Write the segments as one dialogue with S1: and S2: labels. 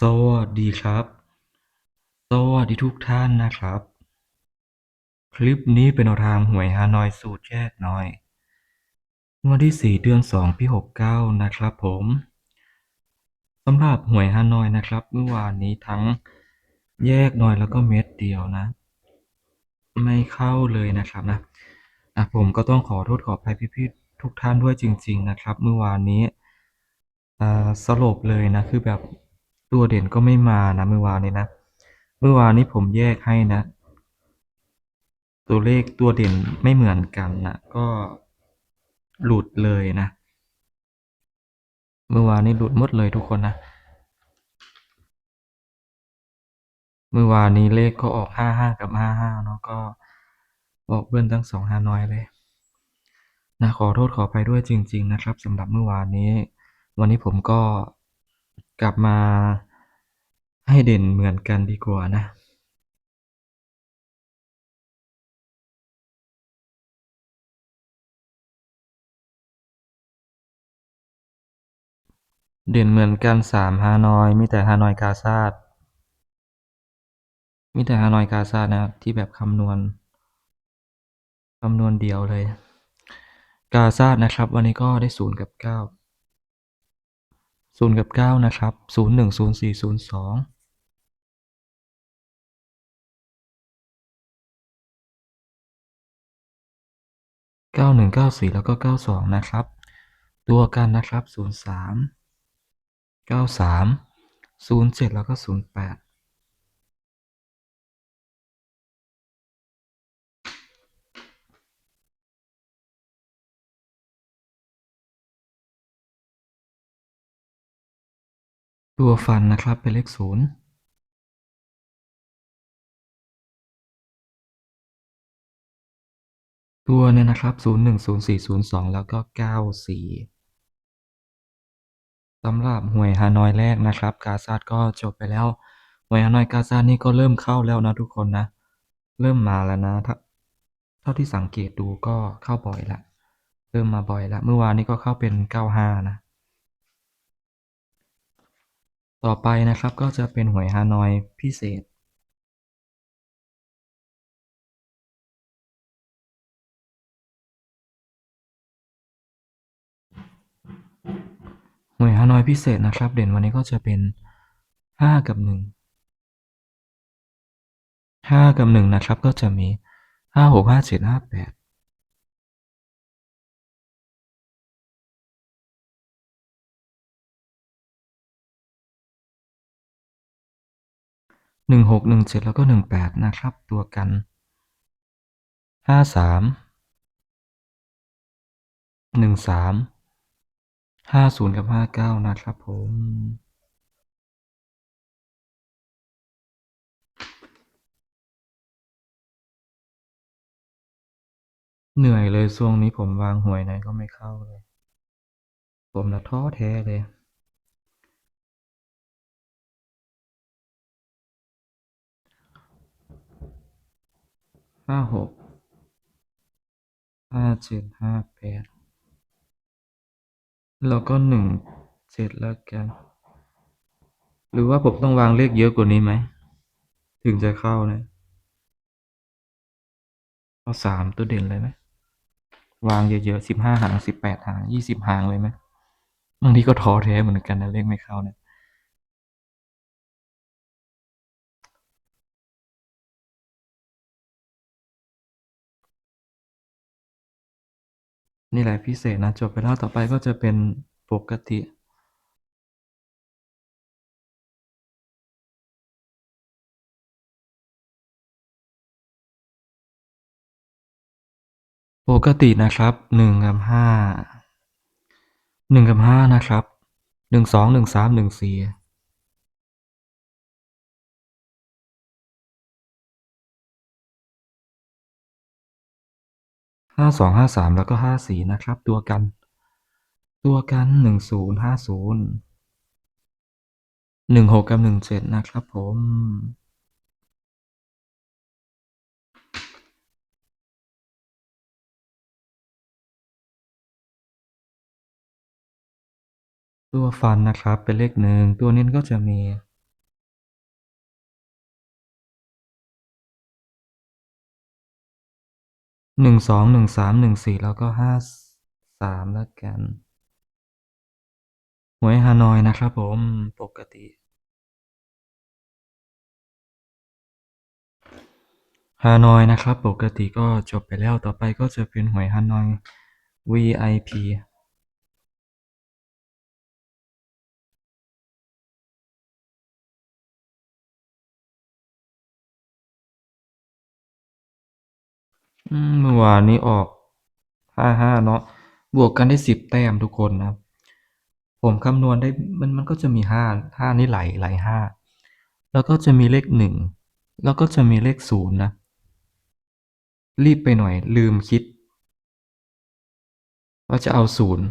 S1: สวัสดีครับ สวัสดีทุกท่านนะครับ คลิปนี้เป็นแนวทางหวยฮานอยสูตรแยกน้อย วันที่ 4 เดือน2ปี69 นะครับผมสำหรับหวยฮานอยนะครับ เมื่อวานนี้ทั้งแยกน้อยแล้วก็เม็ดเดียวนะ ไม่เข้าเลยนะครับนะอะผมก็ต้องขอโทษขออภัยพี่ๆทุกท่านด้วยจริง ๆ นะครับ เมื่อวานนี้สลบเลยนะคือแบบ ตัวเด่นก็ไม่มานะเมื่อวานนี้นะ เมื่อวานนี้ผมแยกให้นะ ตัวเลขตัวเด่นไม่เหมือนกันนะก็หลุดเลยนะ เมื่อวานนี้หลุดหมดเลยทุกคนนะเมื่อวานนี้เลขก็ออกห้าห้ากับห้าห้าเนาะก็ออกเบิ้ลทั้งสองฮานอยเลยนะขอโทษขอไปด้วยจริง ๆ นะครับสำหรับเมื่อวานนี้ วันนี้ผมก็ กลับมาให้เด่นเหมือนกันดีกว่านะเด่นเหมือนกันสามฮานอย มีแต่ฮานอยกาซาดมีแต่ฮานอยกาซาดนะครับ ที่แบบคำนวณคำนวณเดียวเลย กาซาดนะครับ วันนี้ก็ได้ศูนย์กับเก้า ศูนย์กับเก้านะครับศูนย์หนึ่งศูนย์สี่ศูนย์สองเก้าหนึ่งเก้าสี่แล้วก็เก้าสองนะครับ ตัวกันนะครับศูนย์สามเก้าสามศูนย์เจ็ดแล้วก็ศูนย์แปด ตัวฟันนะครับเป็นเลขศูนย์ตัวเนี่ยนะครับศูนย์หนึ่งศูนย์สี่ศูนย์สองแล้วก็เก้าสี่สำหรับหวยฮานอยแรกนะครับ กาซาดก็จบไปแล้ว หวยฮานอยกาซาดนี่ก็เริ่มเข้าแล้วนะทุกคนนะ เริ่มมาแล้วนะถ้าเท่าที่สังเกตดูก็เข้าบ่อยละ เริ่มมาบ่อยละ เมื่อวานนี้ก็เข้าเป็นเก้าห้านะ ต่อไปนะครับก็จะเป็นหวยฮานอยพิเศษหวยฮานอยพิเศษนะครับ เด่นวันนี้ก็จะเป็นห้ากับหนึ่งห้ากับหนึ่งนะครับก็จะมีห้าหกห้า เจ็ดห้าแปดหนึ่งหกหนึ่งเจ็ดแล้วก็หนึ่งแปดนะครับ ตัวกันห้าสามหนึ่งสามห้าศูนย์กับห้าเก้านะครับผม เหนื่อยเลยช่วงนี้ผมวางหวยไหนก็ไม่เข้าเลย ผมละท้อแท้เลย ห้าหกห้าเจ็ดห้าแปดแล้วก็หนึ่งเจ็ดแล้วกัน หรือว่าผมต้องวางเลขเยอะกว่านี้ไหม ถึงจะเข้านะเอาสามตัวเด่นเลยไหมวางเยอะๆสิบห้าหางสิบแปดหางยี่สิบหางเลยไหมบางทีก็ท้อแท้เหมือนกันนะเลขไม่เข้าเนี่ย นี่แหละพิเศษนะจบไปแล้วต่อไปก็จะเป็นปกติปกตินะครับหนึ่งกับห้าหนึ่งกับห้านะครับหนึ่งสองหนึ่งสามหนึ่งสี่ ห้าสองห้าสามแล้วก็ห้าสี่นะครับ ตัวกัน ตัวกันหนึ่งศูนย์ห้าศูนย์หนึ่งหกกับหนึ่งเจ็ดนะครับผม ตัวฟันนะครับเป็นเลขหนึ่งตัวเน้ก็จะมี หนึ่งสองหนึ่งสามหนึ่งสี่แล้วก็ห้าสามแล้วกันหวยฮานอยนะครับผมปกติ ฮานอยนะครับ ปกติก็จบไปแล้วต่อไปก็จะเป็นหวยฮานอย VIP อืม เมื่อวานนี้ออกห้าห้าเนาะ บวกกันได้สิบแต้มทุกคนนะครับ ผมคำนวณได้มันมันก็จะมีห้าห้านี่ไหลไหลห้าแล้วก็จะมีเลขหนึ่งแล้วก็จะมีเลขศูนย์นะ รีบไปหน่อยลืมคิด ว่าจะเอาศูนย์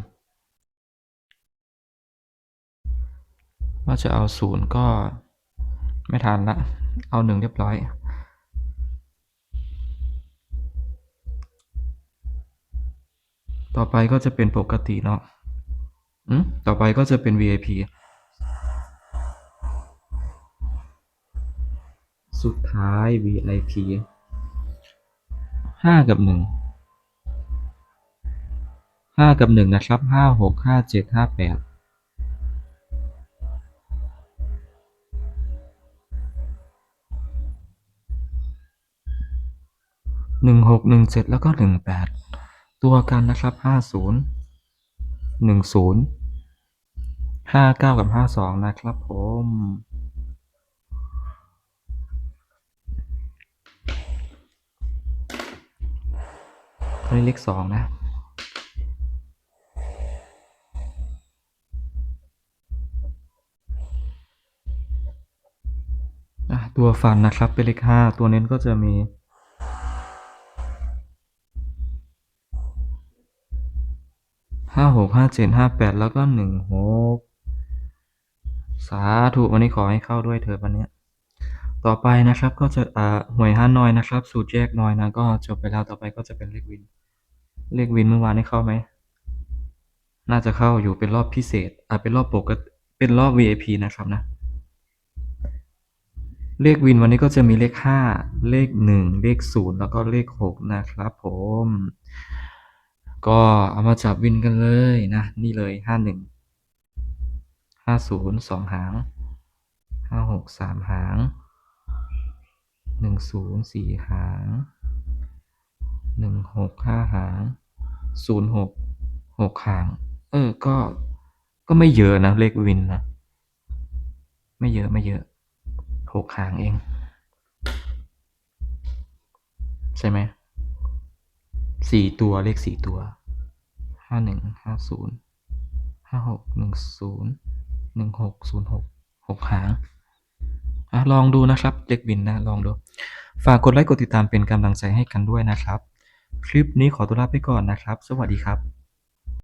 S1: ว่าจะเอาศูนย์ก็ไม่ทันละ เอาหนึ่งเรียบร้อย ต่อไปก็จะเป็นปกติเนาะอืมต่อไปก็จะเป็น VIP สุดท้าย VIP ห้ากับหนึ่งห้ากับหนึ่งนะครับห้าหกห้าเจ็ดห้าแปดหนึ่งหกหนึ่งเจ็ดแล้วก็หนึ่งแปด ตัวกันนะครับห้าศูนย์หนึ่งศูนย์ห้าเก้ากับห้าสองนะครับผม อันนี้เลขสองนะตัวฟันนะครับเป็นเลขห้าตัวเน้นก็จะมี ห้าหกห้าเจ็ดห้าแปดแล้วก็หนึ่งหกสาธุวันนี้ขอให้เข้าด้วยเถิดวันนี้ต่อไปนะครับก็จะอ่าหวยฮานอยนะครับ สูตรแยกน้อยนะก็จบไปแล้วต่อไปก็จะเป็นเลขวิน เลขวินเมื่อวานนี้เข้าไหม น่าจะเข้าอยู่เป็นรอบพิเศษอ่าเป็นรอบปกติเป็นรอบ VIP นะครับนะ เลขวินวันนี้ก็จะมีเลขห้าเลขหนึ่งเลขศูนย์แล้วก็เลขหกนะครับผม ก็เอามาจับวินกันเลยนะ นี่เลยห้าหนึ่งห้าศูนย์สองหางห้าหกสามหางหนึ่งศูนย์สี่หางหนึ่งหกห้าหางศูนย์หกหกหาง เออ ก็ ก็ไม่เยอะนะ เลขวินนะ ไม่เยอะไม่เยอะหกหางเอง ใช่ไหม สี่ตัวเลขสี่ตัวห้าหนึ่งห้าศูนย์ห้าหกหนึ่งศูนย์หนึ่งหกศูนย์หกหกหางอะลองดูนะครับเด็กวินนะลองดู ฝากกดไลค์กดติดตามเป็นกำลังใจให้กันด้วยนะครับ คลิปนี้ขอตัวลาไปก่อนนะครับ สวัสดีครับ